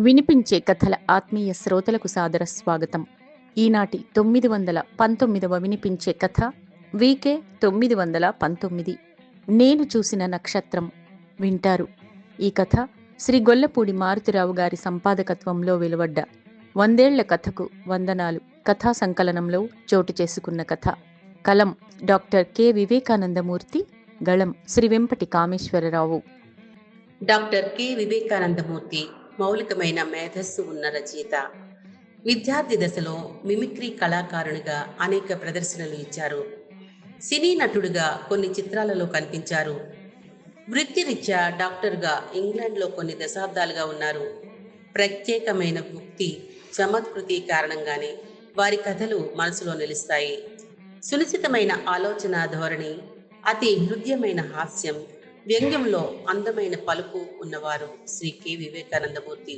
వినిపించే కథల ఆత్మీయ శ్రోతలకు సాదర స్వాగతం. ఈనాటి తొమ్మిది వందల పంతొమ్మిదవ వినిపించే కథ వీకే తొమ్మిది వందల పంతొమ్మిది. నేను చూసిన నక్షత్రం వింటారు. ఈ కథ శ్రీ గొల్లపూడి మారుతిరావు గారి సంపాదకత్వంలో వెలువడ్డ వందేళ్ళ కథకు వందనాలు. కథా సంకలనంలో చోటు చేసుకున్న కథ. కలం డాక్టర్ కె వివేకానందమూర్తి గళం శ్రీ వెంపటి కామేశ్వరరావు. డాక్టర్ కె వివేకానందమూర్తి మౌలికమైన మేధస్సు ఉన్న రచయిత. విద్యార్థి దశలో మిమిక్రీ కళాకారునిగా అనేక ప్రదర్శనలు ఇచ్చారు. సినీ నటుడిగా కొన్ని చిత్రాలలో కనిపించారు. వృత్తిరీత్యా డాక్టర్గా ఇంగ్లాండ్లో కొన్ని దశాబ్దాలుగా ఉన్నారు. ప్రత్యేకమైన భుక్తి చమత్కృతి కారణంగానే వారి కథలు మనసులో నిలుస్తాయి. సునిశ్చితమైన ఆలోచన ధోరణి అతి హృదయమైన హాస్యం వ్యంగ్యంలో అందమైన పలుకు ఉన్నవారు శ్రీ కె. వివేకానందమూర్తి.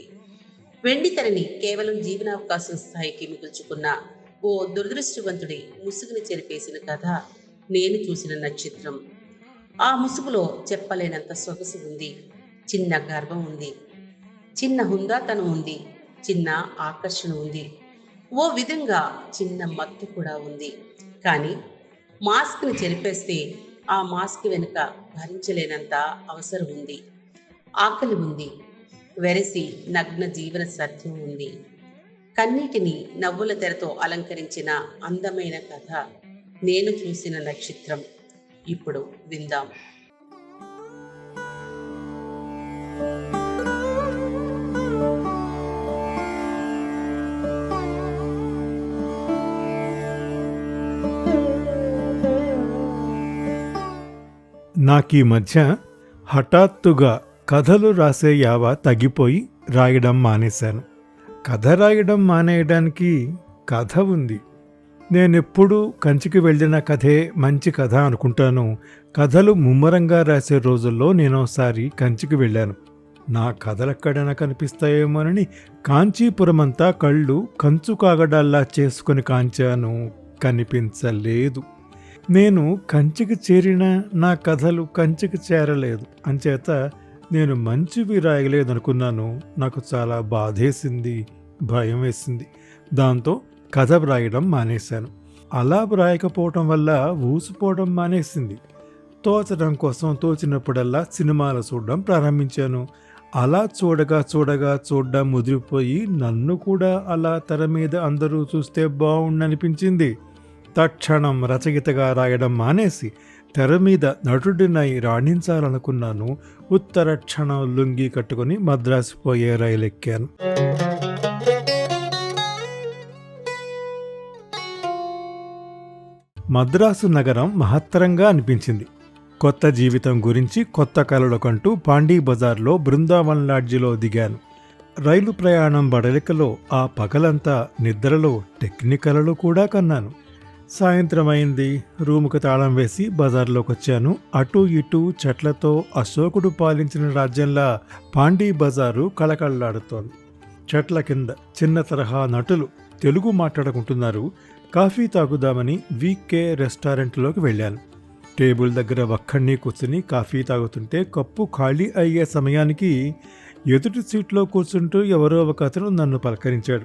వెండితెరని కేవలం జీవనావకాశం స్థాయికి మిగుల్చుకున్న ఓ దురదృష్టవంతుడి ముసుగుని చెరిపేసిన కథ నేను చూసిన నక్షత్రం. ఆ ముసుగులో చెప్పలేనంత సొగసు ఉంది చిన్న గర్వం ఉంది చిన్న హుందాతనం ఉంది చిన్న ఆకర్షణ ఉంది. ఓ విధంగా చిన్న మత్తు కూడా ఉంది. కానీ మాస్క్ని చెరిపేస్తే ఆ మాస్క్ వెనుక భరించలేనంత అవసరం ఉంది. ఆకలి ఉంది. వెరసి నగ్న జీవన సత్యం ఉంది. కన్నీటిని నవ్వుల తెరతో అలంకరించిన అందమైన కథ నేను చూసిన నక్షత్రం. ఇప్పుడు విందాం. నాకీ మధ్య హఠాత్తుగా కథలు రాసే యావ తగ్గిపోయి రాయడం మానేశాను. కథ రాయడం మానేయడానికి కథ ఉంది. నేనెప్పుడు కంచికి వెళ్ళిన కథే మంచి కథ అనుకుంటాను. కథలు ముమ్మరంగా రాసే రోజుల్లో నేనోసారి కంచికి వెళ్ళాను. నా కథలెక్కడైనా కనిపిస్తాయేమోనని కాంచీపురం అంతా కళ్ళు కంచు కాగడాల్లా చేసుకుని కాంచాను. కనిపించలేదు. నేను కంచికి చేరిన నా కథలు కంచికి చేరలేదు. అంచేత నేను మంచివి రాయలేదనుకున్నాను. నాకు చాలా బాధేసింది భయం వేసింది దాంతో కథ వ్రాయడం మానేశాను. అలా వ్రాయకపోవటం వల్ల ఊసిపోవడం మానేసింది. తోచడం కోసం తోచినప్పుడల్లా సినిమాలు చూడడం ప్రారంభించాను. అలా చూడగా చూడగా చూడడం ముదిరిపోయి నన్ను కూడా అలా తెర మీద అందరూ చూస్తే బాగుండనిపించింది తక్షణం రచయితగా రాయడం మానేసి తెర మీద నటుడినై రాణించాలనుకున్నాను. ఉత్తర క్షణం లుంగి కట్టుకుని మద్రాసు పోయే రైలెక్కాను మద్రాసు నగరం మహత్తరంగా అనిపించింది. కొత్త జీవితం గురించి కొత్త కలలకంటూ పాండీ బజార్లో బృందావన్ లాడ్జిలో దిగాను. రైలు ప్రయాణం బడలికలో ఆ పగలంతా నిద్రలో టెక్నికలలు కూడా కన్నాను. సాయంత్రం అయింది రూముకు తాళం వేసి బజార్లోకి వచ్చాను అటు ఇటు చెట్లతో అశోకుడు పాలించిన రాజ్యంలా పాండీ బజారు కళకళలాడుతోంది. చెట్ల కింద చిన్న తరహా నటులు తెలుగు మాట్లాడుకుంటున్నారు. కాఫీ తాగుదామని వీకే రెస్టారెంట్లోకి వెళ్ళాను. టేబుల్ దగ్గర ఒక్కడిని కూర్చుని కాఫీ తాగుతుంటే కప్పు ఖాళీ అయ్యే సమయానికి ఎదుటి సీట్లో కూర్చుంటూ ఎవరో ఒక అతను నన్ను పలకరించాడు.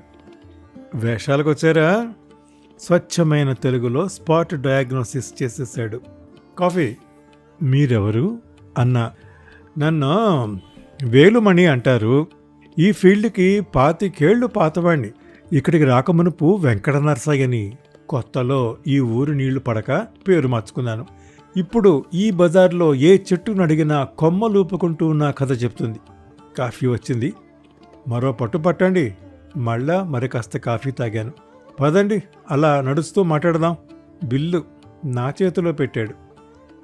వేషాలకు వచ్చారా స్వచ్ఛమైన తెలుగులో స్పాట్ డయాగ్నోసిస్ చేసేసాడు కాఫీ మీరెవరు? అన్నా నన్ను వేలుమణి అంటారు. ఈ ఫీల్డ్కి పాతికేళ్ళు పాతవాణ్ణి. ఇక్కడికి రాకమునుపు వెంకట నర్సయ్యని కొత్తలో ఈ ఊరు నీళ్ళు పడక పేరు మార్చుకున్నాను. ఇప్పుడు ఈ బజార్లో ఏ చెట్టును అడిగినా కొమ్మలూపుకుంటూ ఉన్న కథ చెప్తుంది. కాఫీ వచ్చింది. మరో పట్టు పట్టండి. మళ్ళా మరి కాస్త కాఫీ తాగాను. పదండి అలా నడుస్తూ మాట్లాడదాం. బిల్లు నా చేతిలో పెట్టాడు.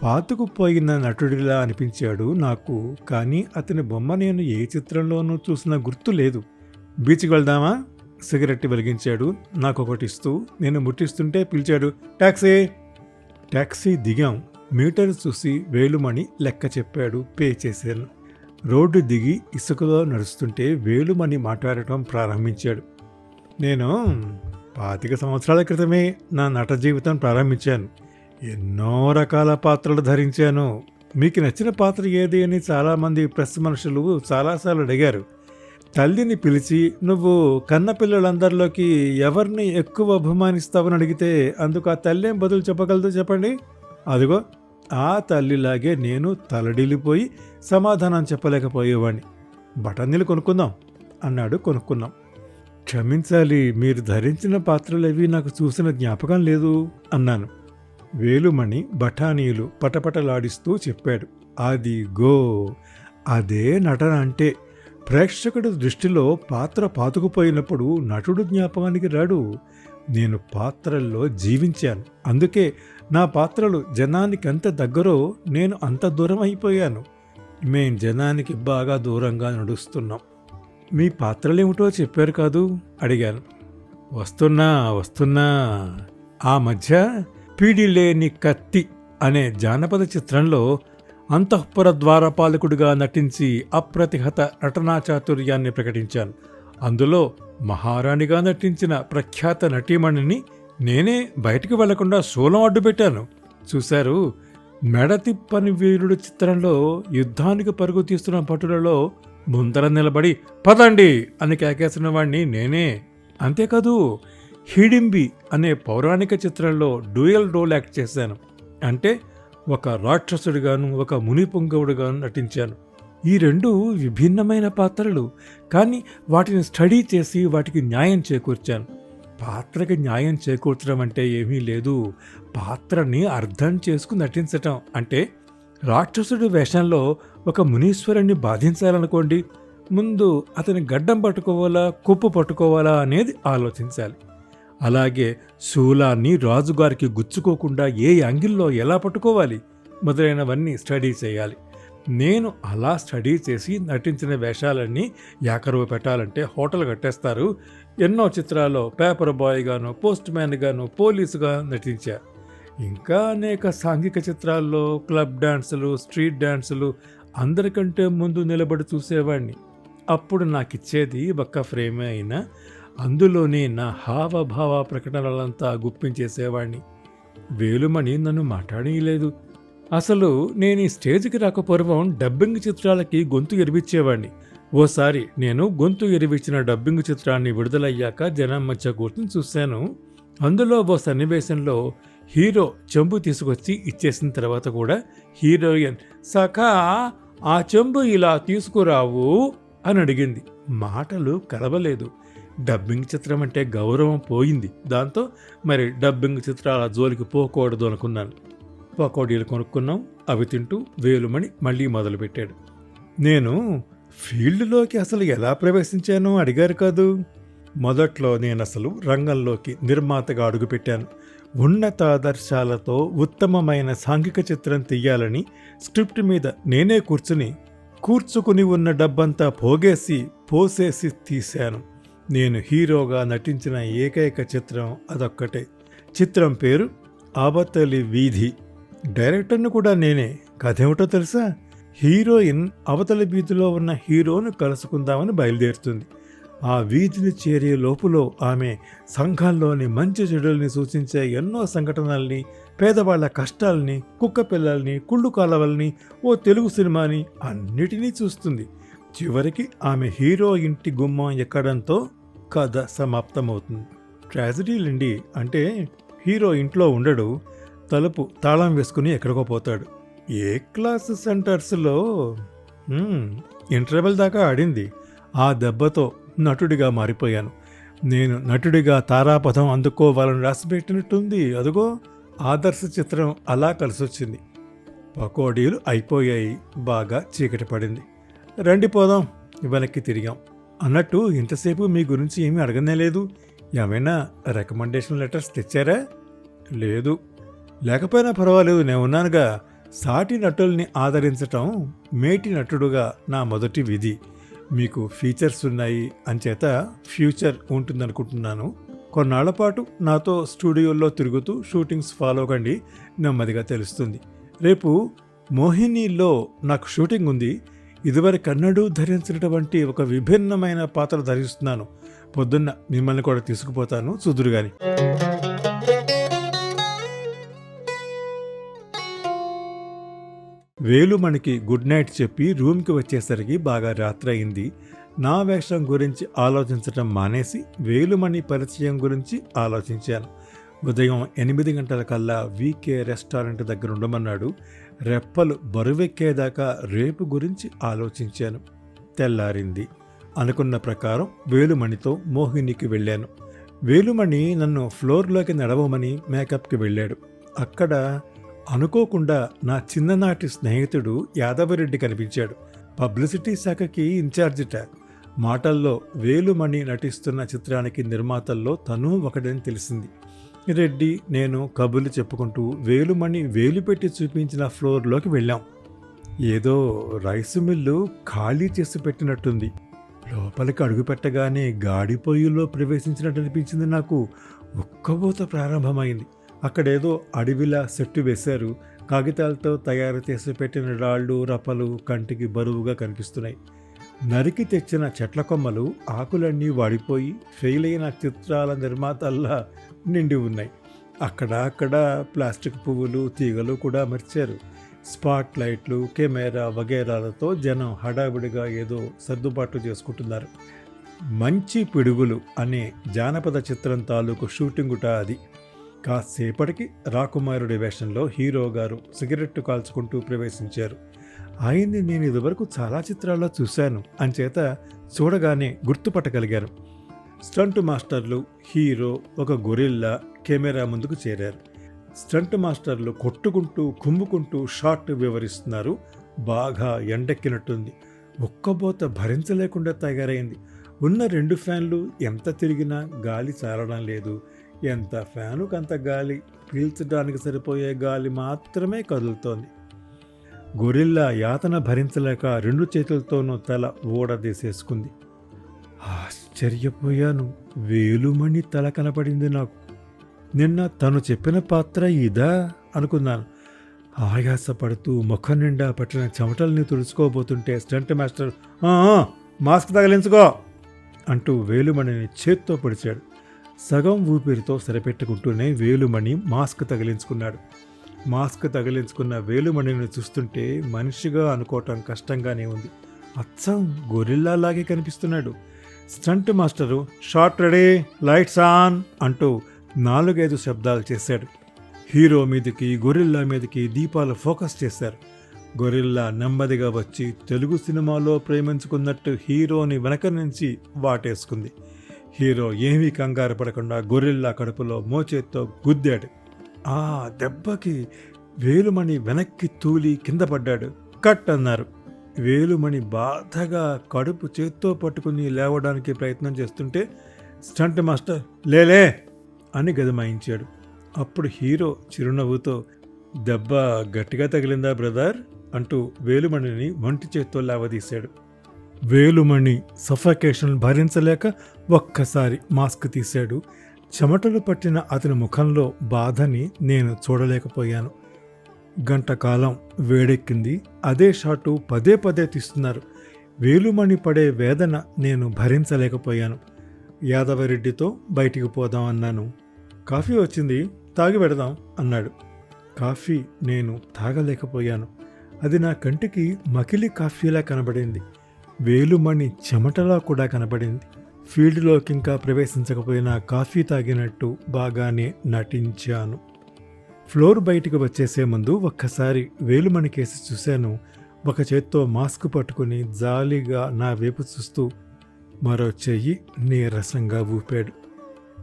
పాతుకుపోయిన నటుడిలా అనిపించాడు నాకు కానీ అతని బొమ్మ నేను ఏ చిత్రంలోనూ చూసిన గుర్తు లేదు. బీచ్కి వెళ్దామా? సిగరెట్ వెలిగించాడు. నాకు ఒకటి ఇస్తూ నేను ముట్టిస్తుంటే పిలిచాడు ట్యాక్సీ ట్యాక్సీ దిగాం. మీటర్ చూసి వేలుమణి లెక్క చెప్పాడు పే చేశాను. రోడ్డు దిగి ఇసుకలో నడుస్తుంటే వేలుమణి మాట్లాడటం ప్రారంభించాడు. నేను పాతిక సంవత్సరాల క్రితమే నా నట జీవితం ప్రారంభించాను. ఎన్నో రకాల పాత్రలు ధరించాను. మీకు నచ్చిన పాత్ర ఏది అని చాలామంది ప్రెస్ మనుషులు చాలాసార్లు అడిగారు. తల్లిని పిలిచి నువ్వు కన్నపిల్లలందరిలోకి ఎవరిని ఎక్కువ అభిమానిస్తావని అడిగితే అందుకు ఆ తల్లి ఏం బదులు చెప్పగలదు చెప్పండి? అదిగో ఆ తల్లిలాగే నేను తలడిల్లిపోయి సమాధానం చెప్పలేకపోయేవాడిని బఠానీలు కొనుక్కుందాం అన్నాడు కొనుక్కున్నాం. క్షమించాలి మీరు ధరించిన పాత్రలేవి నాకు చూసిన జ్ఞాపకం లేదు అన్నాను. వేలుమణి బఠానీలు పటపటలాడిస్తూ చెప్పాడు. అది గో అదే నటన అంటే. ప్రేక్షకుడి దృష్టిలో పాత్ర పాతుకుపోయినప్పుడు నటుడు జ్ఞాపకానికి రాడు. నేను పాత్రల్లో జీవించాను. అందుకే నా పాత్రలు జనానికి ఎంత దగ్గరో నేను అంత దూరం అయిపోయాను. మేం జనానికి బాగా దూరంగా నడుస్తున్నాం. మీ పాత్రలేమిటో చెప్పారు కాదు? అడిగారు. వస్తున్నా వస్తున్నా. ఆ మధ్య పీడిలేని కత్తి అనే జానపద చిత్రంలో అంతఃపుర ద్వారపాలకుడిగా నటించి అప్రతిహత నటనా చాతుర్యాన్ని ప్రకటించాను అందులో మహారాణిగా నటించిన ప్రఖ్యాత నటీమణిని నేనే బయటికి వెళ్ళకుండా శూలం అడ్డుపెట్టాను చూశారు మెడతిప్పని వీరుడు చిత్రంలో యుద్ధానికి పరుగు తీస్తున్న పట్టులలో ముందర నిలబడి పదండి అని కేకేసిన వాణ్ణి నేనే. అంతేకాదు హిడింబి అనే పౌరాణిక చిత్రంలో డ్యూయల్ రోల్ యాక్ట్ చేశాను. అంటే ఒక రాక్షసుడిగాను ఒక ముని పొంగవుడిగాను నటించాను. ఈ రెండు విభిన్నమైన పాత్రలు కానీ వాటిని స్టడీ చేసి వాటికి న్యాయం చేకూర్చాను. పాత్రకి న్యాయం చేకూర్చడం అంటే ఏమీ లేదు. పాత్రని అర్థం చేసుకుని నటించటం. అంటే రాక్షసుడి వేషంలో ఒక మునీశ్వరుణ్ణి బాధించాలనుకోండి ముందు అతని గడ్డం పట్టుకోవాలా కుప్పు పట్టుకోవాలా అనేది ఆలోచించాలి. అలాగే శూలాన్ని రాజుగారికి గుచ్చుకోకుండా ఏ యాంగిల్లో ఎలా పట్టుకోవాలి మొదలైనవన్నీ స్టడీ చేయాలి. నేను అలా స్టడీ చేసి నటించిన వేషాలన్నీ యాకరువు పెట్టాలంటే హోటల్ కట్టేస్తారు. ఎన్నో చిత్రాల్లో పేపర్ బాయ్గాను పోస్ట్ మ్యాన్గాను పోలీసుగా నటించారు ఇంకా అనేక సాంఘిక చిత్రాల్లో క్లబ్ డాన్సులు స్ట్రీట్ డాన్సులు అందరికంటే ముందు నిలబడి చూసేవాడిని అప్పుడు నాకు ఇచ్చేది ఒక్క ఫ్రేమే అయినా అందులోనే నా హావభావ ప్రకటనలంతా గుప్పించేసేవాడిని వేలుమణి నన్ను మాట్లాడలేదు అసలు నేను ఈ స్టేజ్కి రాకపూర్వం డబ్బింగ్ చిత్రాలకి గొంతు ఎరివిచ్చేవాడిని ఓసారి నేను గొంతు ఎరివిచ్చిన డబ్బింగ్ చిత్రాన్ని విడుదలయ్యాక జనం మధ్య కూర్చుని చూశాను. అందులో ఓ సన్నివేశంలో హీరో చెంబు తీసుకొచ్చి ఇచ్చేసిన తర్వాత కూడా హీరోయిన్ సఖా ఆ చెంబు ఇలా తీసుకురావు అని అడిగింది. మాటలు కలవలేదు. డబ్బింగ్ చిత్రం అంటే గౌరవం పోయింది. దాంతో మరి డబ్బింగ్ చిత్రాల జోలికి పోకూడదు అనుకున్నాను. పకోడీలు కొనుక్కున్నాం అవి తింటూ వేలుమణి మళ్ళీ మొదలుపెట్టాడు. నేను ఫీల్డ్లోకి అసలు ఎలా ప్రవేశించానో? అడిగారు కాదు. మొదట్లో నేను అసలు రంగంలోకి నిర్మాతగా అడుగుపెట్టాను. ఉన్నతాదర్శాలతో ఉత్తమమైన సాంఘిక చిత్రం తీయాలని స్క్రిప్ట్ మీద నేనే కూర్చుని కూర్చుకుని ఉన్న డబ్బంతా పోగేసి పోసేసి తీశాను. నేను హీరోగా నటించిన ఏకైక చిత్రం అదొక్కటే. చిత్రం పేరు ఆబతలి వీధి. డైరెక్టర్ను కూడా నేనే. కథ ఏమిటో తెలుసా? హీరోయిన్ అవతలి వీధిలో ఉన్న హీరోను కలుసుకుందామని బయలుదేరుతుంది. ఆ వీధిని చేరే లోపులో ఆమె సంఘంలోని మంచి చెడుల్ని సూచించే ఎన్నో సంఘటనల్ని పేదవాళ్ళ కష్టాల్ని కుక్క పిల్లల్ని కుళ్ళు కాలవల్ని ఓ తెలుగు సినిమాని అన్నిటినీ చూస్తుంది. చివరికి ఆమె హీరో ఇంటి గుమ్మం ఎక్కడంతో కథ సమాప్తమవుతుంది. ట్రాజడీలండి అంటే హీరో ఇంట్లో ఉండడు తలుపు తాళం వేసుకుని ఎక్కడికో పోతాడు. ఏ క్లాస్ సెంటర్స్లో? ఇంటర్వెల్ దాకా ఆడింది. ఆ దెబ్బతో నటుడిగా మారిపోయాను. నేను నటుడిగా తారాపథం అందుకోవాలని రాసిపెట్టినట్టుంది అదుగో ఆదర్శ చిత్రం అలా కలిసొచ్చింది. పకోడీలు అయిపోయాయి. బాగా చీకటి పడింది. రండి పోదాం వెనక్కి తిరిగాం. అన్నట్టు ఇంతసేపు మీ గురించి ఏమీ అడగనే లేదు. ఏమైనా రికమెండేషన్ లెటర్స్ తెచ్చారా? లేదు. లేకపోయినా పర్వాలేదు నేను ఉన్నానుగా. సాటి నటుల్ని ఆదరించటం మేటి నటుడుగా నా మొదటి విధి. మీకు ఫీచర్స్ ఉన్నాయి అంచేత ఫ్యూచర్ ఉంటుందనుకుంటున్నాను. కొన్నాళ్ళ పాటు నాతో స్టూడియోల్లో తిరుగుతూ షూటింగ్స్ ఫాలో కండి నెమ్మదిగా తెలుస్తుంది. రేపు మోహినిలో నాకు షూటింగ్ ఉంది. ఇదివరకు కన్నడు ధరించినటువంటి ఒక విభిన్నమైన పాత్ర ధరిస్తున్నాను. పొద్దున్న మిమ్మల్ని కూడా తీసుకుపోతాను చూదురు వేలుమణికి గుడ్ నైట్ చెప్పి రూమ్కి వచ్చేసరికి బాగా రాత్రి అయింది నా వేషం గురించి ఆలోచించటం మానేసి వేలుమణి పరిచయం గురించి ఆలోచించాను. ఉదయం ఎనిమిది గంటల కల్లా వీకే రెస్టారెంట్ దగ్గర ఉండమన్నాడు. రెప్పలు బరువెక్కేదాకా రేపు గురించి ఆలోచించాను. తెల్లారింది. అనుకున్న ప్రకారం వేలుమణితో మోహినికి వెళ్ళాను. వేలుమణి నన్ను ఫ్లోర్లోకి నడవమని మేకప్కి వెళ్ళాడు. అక్కడ అనుకోకుండా నా చిన్ననాటి స్నేహితుడు యాదవరెడ్డి కనిపించాడు. పబ్లిసిటీ శాఖకి ఇన్ఛార్జిట. మాటల్లో వేలుమణి నటిస్తున్న చిత్రానికి నిర్మాతల్లో తను ఒకడని తెలిసింది. రెడ్డి నేను కబుర్లు చెప్పుకుంటూ వేలుమణి వేలు పెట్టి చూపించిన ఫ్లోర్లోకి వెళ్ళాం. ఏదో రైసు మిల్లు ఖాళీ చేసి పెట్టినట్టుంది. లోపలికి అడుగు పెట్టగానే ప్రవేశించినట్టు అనిపించింది నాకు. ఒక్కబోత ప్రారంభమైంది. అక్కడేదో అడవిలా సెట్టు వేశారు. కాగితాలతో తయారు చేసి పెట్టిన రాళ్ళు రప్పలు కంటికి బరువుగా కనిపిస్తున్నాయి. నరికి తెచ్చిన చెట్ల కొమ్మలు ఆకులన్నీ వాడిపోయి ఫెయిల్ అయిన చిత్రాల నిర్మాతల్లా నిండి ఉన్నాయి. అక్కడ అక్కడ ప్లాస్టిక్ పువ్వులు తీగలు కూడా మర్చారు స్పాట్ లైట్లు కెమెరా వగేరాలతో జనం హడావిడిగా ఏదో సర్దుబాటు చేసుకుంటున్నారు. మంచి పిడుగులు అనే జానపద చిత్రం తాలూకు షూటింగుట అది. కాసేపటికి రాకుమారుడి వేషంలో హీరో గారు సిగరెట్టు కాల్చుకుంటూ ప్రవేశించారు. ఆయన్ని నేను ఇదివరకు చాలా చిత్రాల్లో చూశాను. అంచేత చూడగానే గుర్తుపట్టగలిగారు. స్టంట్ మాస్టర్లు హీరో ఒక గొరిల్లా కెమెరా ముందుకు చేరారు. స్టంట్ మాస్టర్లు కొట్టుకుంటూ కుమ్ముకుంటూ షాట్ వివరిస్తున్నారు. బాగా ఎండెక్కినట్టుంది. ఒక్కబోత భరించలేకుండా తయారైంది. ఉన్న రెండు ఫ్యాన్లు ఎంత తిరిగినా గాలి చాలడం లేదు. ఎంత ఫ్యానుకు అంత గాలి. పీల్చడానికి సరిపోయే గాలి మాత్రమే కదులుతోంది. గొరిల్లా యాతన భరించలేక రెండు చేతులతోనూ తల ఊడదీసేసుకుంది. ఆశ్చర్యపోయాను. వేలుమణి తల కనపడింది నాకు. నిన్న తను చెప్పిన పాత్ర ఇదా? అనుకున్నాను. ఆయాసపడుతూ ముఖం నిండా పట్టిన చెమటల్ని తుడుచుకోబోతుంటే స్టంట్ మాస్టర్ మాస్క్ తగిలించుకో అంటూ వేలుమణిని చేత్తో పొడిచాడు. సగం ఊపిరితో సరిపెట్టుకుంటూనే వేలుమణి మాస్క్ తగిలించుకున్నాడు. మాస్క్ తగిలించుకున్న వేలుమణిని చూస్తుంటే మనిషిగా అనుకోవటం కష్టంగానే ఉంది. అచ్చం గొరిల్లాలాగే కనిపిస్తున్నాడు. Stunt master shot ready lights on అంటూ నాలుగైదు శబ్దాలు చేశాడు. హీరో మీదకి గొరిల్లా మీదకి దీపాలు ఫోకస్ చేశారు. గొరిల్లా నెమ్మదిగా వచ్చి తెలుగు సినిమాలో ప్రేమించుకున్నట్టు హీరోని వెనక నుంచి వాటేసుకుంది. హీరో ఏమీ కంగారు పడకుండా గొర్రెల్లా కడుపులో మోచేత్తో గుద్దాడు. ఆ దెబ్బకి వేలుమణి వెనక్కి తూలి కింద పడ్డాడు. కట్ అన్నారు. వేలుమణి బాధగా కడుపు చేత్తో పట్టుకుని లేవడానికి ప్రయత్నం చేస్తుంటే స్టంట్ మాస్టర్ లేలే! అని గదమాయించాడు. అప్పుడు హీరో చిరునవ్వుతో దెబ్బ గట్టిగా తగిలిందా బ్రదర్? అంటూ వేలుమణిని ఒంటి చేత్తో లేవదీశాడు. వేలుమణి సఫకేషన్ భరించలేక ఒక్కసారి మాస్క్ తీశాడు. చెమటలు పట్టిన అతని ముఖంలో బాధని నేను చూడలేకపోయాను. గంట కాలం వేడెక్కింది. అదే షాటు పదే పదే తీస్తున్నారు. వేలుమణి పడే వేదన నేను భరించలేకపోయాను. యాదవరెడ్డితో బయటికి పోదాం అన్నాను. కాఫీ వచ్చింది తాగి పెడదాం అన్నాడు. కాఫీ నేను తాగలేకపోయాను. అది నా కంటికి మకిలి కాఫీలా కనబడింది. వేలుమణి చెమటలా కూడా కనబడింది. ఫీల్డ్లోకి ఇంకా ప్రవేశించకపోయినా కాఫీ తాగినట్టు బాగానే నటించాను. ఫ్లోర్ బయటికి వచ్చేసే ముందు ఒక్కసారి వేలుమణి కేసి చూశాను. ఒక చేత్తో మాస్క్ పట్టుకుని జాలీగా నా వైపు చూస్తూ మరో చెయ్యి నీరసంగా ఊపాడు.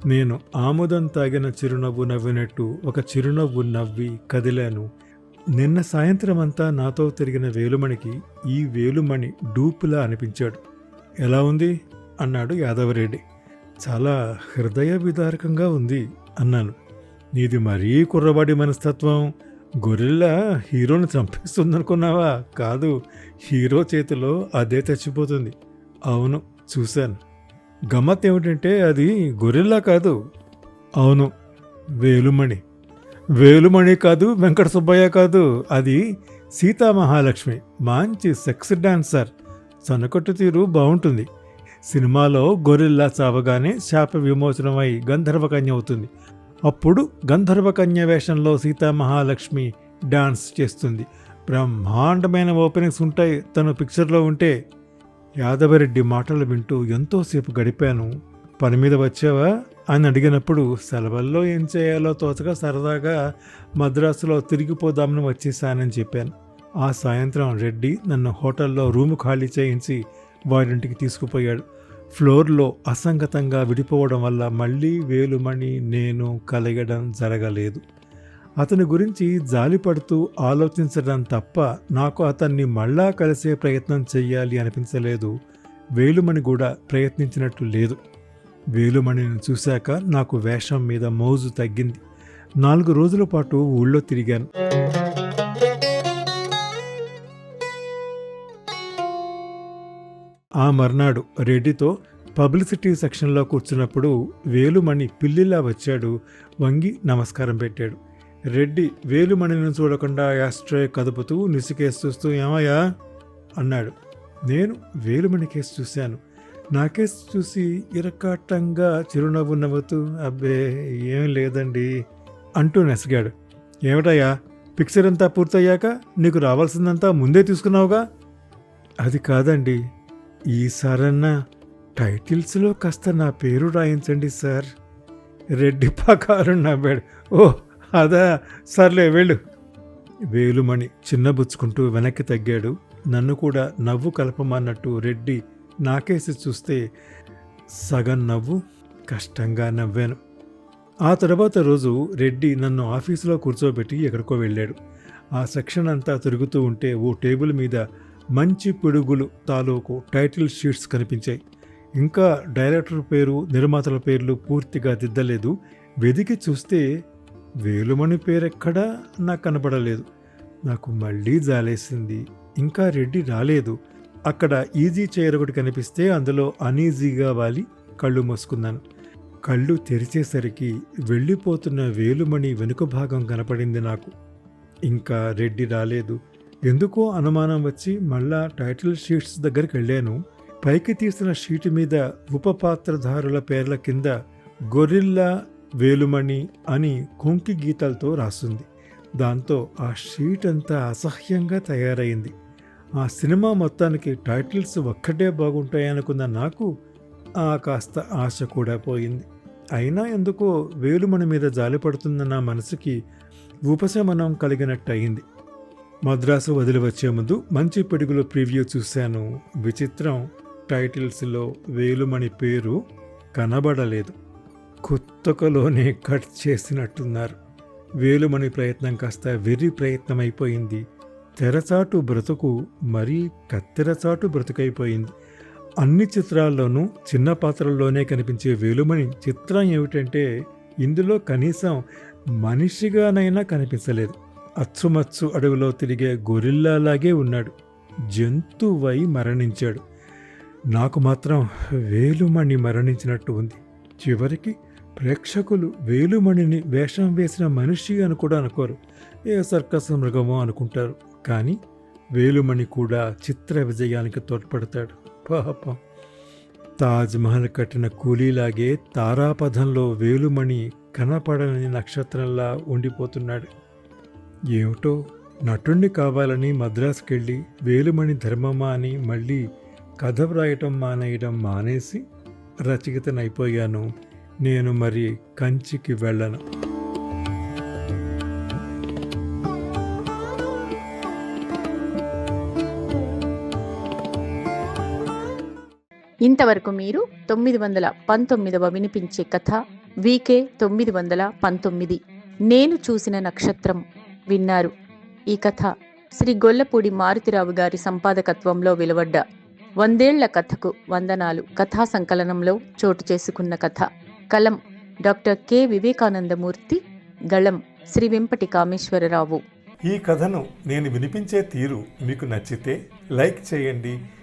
నేను ఆముదం తాగిన చిరునవ్వు నవ్వినట్టు ఒక చిరునవ్వు నవ్వి కదిలాను. నిన్న సాయంత్రం అంతా నాతో తిరిగిన వేలుమణికి ఈ వేలుమణి డూపులా అనిపించాడు. ఎలా ఉంది? అన్నాడు యాదవరెడ్డి. చాలా హృదయ విదారకంగా ఉంది అన్నాను. నీది మరీ కుర్రవాడి మనస్తత్వం. గొరిల్లా హీరోని చంపేస్తుందనుకున్నావా? కాదు హీరో చేతిలో అదే చచ్చిపోతుంది. అవును చూశాను. గమ్మత్ ఏమిటంటే అది గొరిల్లా కాదు. అవును వేలుమణి. వేలుమణి కాదు వెంకట సుబ్బయ్య కాదు. అది సీతామహాలక్ష్మి. మంచి సెక్స్ డాన్సర్. సనకొట్టు తీరు బాగుంటుంది. సినిమాలో గొరిల్లా చావగానే శాప విమోచనమై గంధర్వకన్య అవుతుంది. అప్పుడు గంధర్వకన్య వేషంలో సీతామహాలక్ష్మి డాన్స్ చేస్తుంది. బ్రహ్మాండమైన ఓపెనింగ్స్ ఉంటాయి. తను పిక్చర్లో ఉంటే యాదవరెడ్డి మాటలు వింటూ ఎంతోసేపు గడిపాను. పని మీద వచ్చావా? అని అడిగినప్పుడు సెలవుల్లో ఏం చేయాలో తోచగా సరదాగా మద్రాసులో తిరిగిపోదామని వచ్చేసానని చెప్పాను. ఆ సాయంత్రం రెడ్డి నన్ను హోటల్లో రూమ్ ఖాళీ చేయించి వారింటికి తీసుకుపోయాడు. ఫ్లోర్లో అసంగతంగా విడిపోవడం వల్ల మళ్ళీ వేలుమణి నేను కలగడం జరగలేదు. అతని గురించి జాలిపడుతూ ఆలోచించడం తప్ప నాకు అతన్ని మళ్ళా కలిసే ప్రయత్నం చెయ్యాలి అనిపించలేదు. వేలుమణి కూడా ప్రయత్నించినట్లు లేదు. వేలుమణిని చూశాక నాకు వేషం మీద మోజు తగ్గింది. నాలుగు రోజుల పాటు ఊళ్ళో తిరిగాను. ఆ మర్నాడు రెడ్డితో పబ్లిసిటీ సెక్షన్లో కూర్చున్నప్పుడు వేలుమణి పిల్లిలా వచ్చాడు. వంగి నమస్కారం పెట్టాడు. రెడ్డి వేలుమణిని చూడకుండా యాస్ట్రే కదుపుతూ నిసికేసి చూస్తూ ఏమయ్యా? అన్నాడు. నేను వేలుమణి కేసు చూశాను. నాకేసి చూసి ఇరకాటంగా చిరునవ్వు నవ్వుతూ అబ్బే ఏం లేదండి అంటూ నెసగాడు. ఏమిటయ్యా పిక్చర్ అంతా పూర్తయ్యాక నీకు రావాల్సిందంతా ముందే తీసుకున్నావుగా? అది కాదండి ఈసారన్నా టైటిల్స్లో కాస్త నా పేరు రాయించండి సార్. రెడ్డి పాకారు నవ్వాడు. ఓ అదా సర్లే వెళ్ళు. వేలుమణి చిన్నబుచ్చుకుంటూ వెనక్కి తగ్గాడు. నన్ను కూడా నవ్వు కలపమన్నట్టు రెడ్డి నాకేసి చూస్తే సగం నవ్వు కష్టంగా నవ్వాను. ఆ తర్వాత రోజు రెడ్డి నన్ను ఆఫీసులో కూర్చోబెట్టి ఎక్కడికో వెళ్ళాడు. ఆ సెక్షన్ అంతా తిరుగుతూ ఉంటే ఓ టేబుల్ మీద మంచి పిడుగులు తాలూకు టైటిల్ షీట్స్ కనిపించాయి. ఇంకా డైరెక్టర్ పేరు నిర్మాతల పేర్లు పూర్తిగా దిద్దలేదు. వెదికి చూస్తే వేలుమణి పేరెక్కడా నాకు కనపడలేదు. నాకు మళ్ళీ జాలేసింది. ఇంకా రెడ్డి రాలేదు. అక్కడ ఈజీ చైర్ ఒకటి కనిపిస్తే అందులో అనీజీగా వాలి కళ్ళు మూసుకున్నాను. కళ్ళు తెరిచేసరికి వెళ్ళిపోతున్న వేలుమణి వెనుక భాగం కనపడింది నాకు. ఇంకా రెడ్డి రాలేదు. ఎందుకో అనుమానం వచ్చి మళ్ళా టైటిల్ షీట్స్ దగ్గరికి వెళ్ళాను. పైకి తీసిన షీటు మీద ఉపపాత్రధారుల పేర్ల కింద గొరిల్లా వేలుమణి అని కొంకి గీతాలతో రాస్తుంది. దాంతో ఆ షీట్ అంతా అసహ్యంగా తయారైంది. ఆ సినిమా మొత్తానికి టైటిల్స్ ఒక్కటే బాగుంటాయనుకున్న నాకు ఆ కాస్త ఆశ కూడా పోయింది. అయినా ఎందుకో వేలుమణి మీద జాలిపడుతున్న నా మనసుకి ఉపశమనం కలిగినట్టు అయింది మద్రాసు వదిలి వచ్చే ముందు మంచి పిడుగులో ప్రివ్యూ చూశాను. విచిత్రం టైటిల్స్లో వేలుమణి పేరు కనబడలేదు. కుత్తకలోనే కట్ చేసినట్టున్నారు. వేలుమణి ప్రయత్నం కాస్త వెర్రి ప్రయత్నం అయిపోయింది తెరచాటు బ్రతుకు మరీ కత్తెరచాటు బ్రతుకైపోయింది. అన్ని చిత్రాల్లోనూ చిన్న పాత్రల్లోనే కనిపించే వేలుమణి చిత్రం ఏమిటంటే ఇందులో కనీసం మనిషిగానైనా కనిపించలేదు. అచ్చుమచ్చు అడవిలో తిరిగే గొరిల్లాలాగే ఉన్నాడు. జంతువై మరణించాడు. నాకు మాత్రం వేలుమణి మరణించినట్టు ఉంది. చివరికి ప్రేక్షకులు వేలుమణిని వేషం వేసిన మనిషి అని కూడా అనుకోరు. ఏ సర్కస్ మృగమో అనుకుంటారు. కానీ వేలుమణి కూడా చిత్ర విజయానికి తోడ్పడతాడు. పాపం. తాజ్మహల్ కట్టిన కూలీలాగే తారాపథంలో వేలుమణి కనపడని నక్షత్రంలా ఉండిపోతున్నాడు. ఏమిటో నటుణ్ణి కావాలని మద్రాసుకెళ్ళి వేలుమణి ధర్మమా అని మళ్ళీ కథ వ్రాయటం మానేయడం మానేసి రచయితనైపోయాను. నేను మరి కంచికి వెళ్ళను. ఇంతవరకు మీరు తొమ్మిది వందల పంతొమ్మిదవ వినిపించే కథ వీకే తొమ్మిది వందల పంతొమ్మిది. నేను చూసిన నక్షత్రం విన్నారు. ఈ కథ శ్రీ గొల్లపూడి మారుతిరావు గారి సంపాదకత్వంలో వెలువడ్డ వందేళ్ళ కథకు వందనాలు. కథా సంకలనంలో చోటు చేసుకున్న కథ. కలం డాక్టర్ కె వివేకానందమూర్తి గళం శ్రీ వెంపటి కామేశ్వరరావు ఈ కథను నేను వినిపించే తీరు మీకు నచ్చితే లైక్ చేయండి